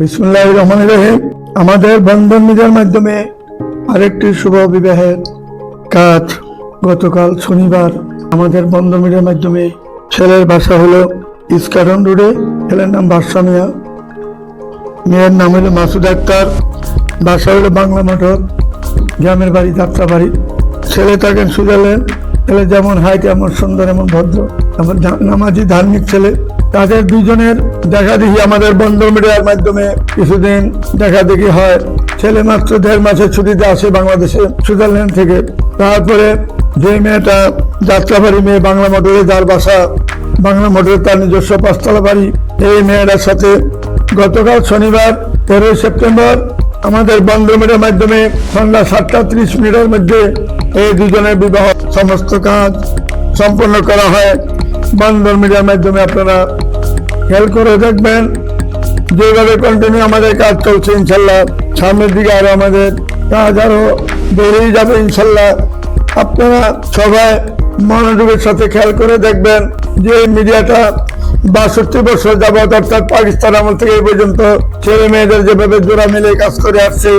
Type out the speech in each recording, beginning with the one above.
বিসমুল্লাহ রহমান রহিম। আমাদের বন্ধন মিডিয়ার মাধ্যমে আরেকটি শুভ বিবাহের কাজ গতকাল শনিবার আমাদের বন্ধন মিডিয়ার মাধ্যমে ছেলের বাসা হলো ইস্কারন রোডে। ছেলের নাম বাদশা মিয়া। মেয়ের নাম হলো মাসুদ আক্তার। বাসা হলো বাংলা মোটর গ্রামের বাড়ি, যাত্রা বাড়ি। ছেলে থাকেন সুইজারল্যান্ড ছেলে যেমন হাই, তেমন সুন্দর এমন ভদ্র। এমন নামাজি ধার্মিক ছেলে। তাদের দুজনের দেখা দেখি আমাদের বন্ধ মিডিয়ার মাধ্যমে কিছুদিন দেখা দেখি হয়। ছেলে মাত্র দেড় মাসের ছুটিতে আসে বাংলাদেশে, সুইজারল্যান্ড থেকে। তারপরে যে মেয়েটা যাত্রাবাড়ি মেয়ে বাংলা মোটরে যার বাসা, বাংলা মোটরে তার নিজস্ব পাঁচতলা বাড়ি, এই মেয়েটার সাথে গতকাল শনিবার তেরোই সেপ্টেম্বর আমাদের বন্ধ মিডিয়ার মাধ্যমে সন্ধ্যা সাতটা ত্রিশ মিনিটের মধ্যে এই দুজনের বিবাহ সমস্ত কাজ সম্পন্ন করা হয়। বন্ধন মিডিয়ার মাধ্যমে আপনারা খেয়াল করে দেখবেন যেভাবে কন্টিনিউ আমাদের কাজ চলছে, ইনশাল্লাহ সামনের দিকে আরও আমাদের কাজ আরও বেড়েই যাবে, ইনশাল্লাহ। আপনারা সবাই মনোযোগের সাথে খেয়াল করে দেখবেন যে মিডিয়াটা বাষট্টি বছর যাবৎ অর্থাৎ পাকিস্তান আমল থেকে এই পর্যন্ত ছেলে মেয়েদের যেভাবে জোড়া মিলে কাজ করে আসছে,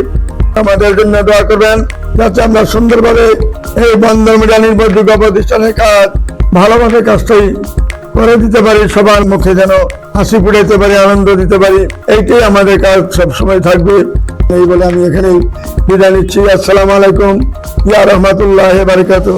আমাদের জন্য দোয়া করবেন। যাতে আমরা সুন্দরভাবে এই বন্ধ মিডিয়া নির্ভরযোগ্য প্রতিষ্ঠানের কাজ ভালোভাবে কাজটাই করে দিতে পারি, সবার মুখে যেন হাসি ফুটাইতে পারি, আনন্দ দিতে পারি, এইটাই আমাদের কাজ সবসময় থাকবে। এই বলে আমি এখানেই বিদায় নিচ্ছি। আসসালামু আলাইকুম। ইয়া রহমতুল্লাহ বারিকাতু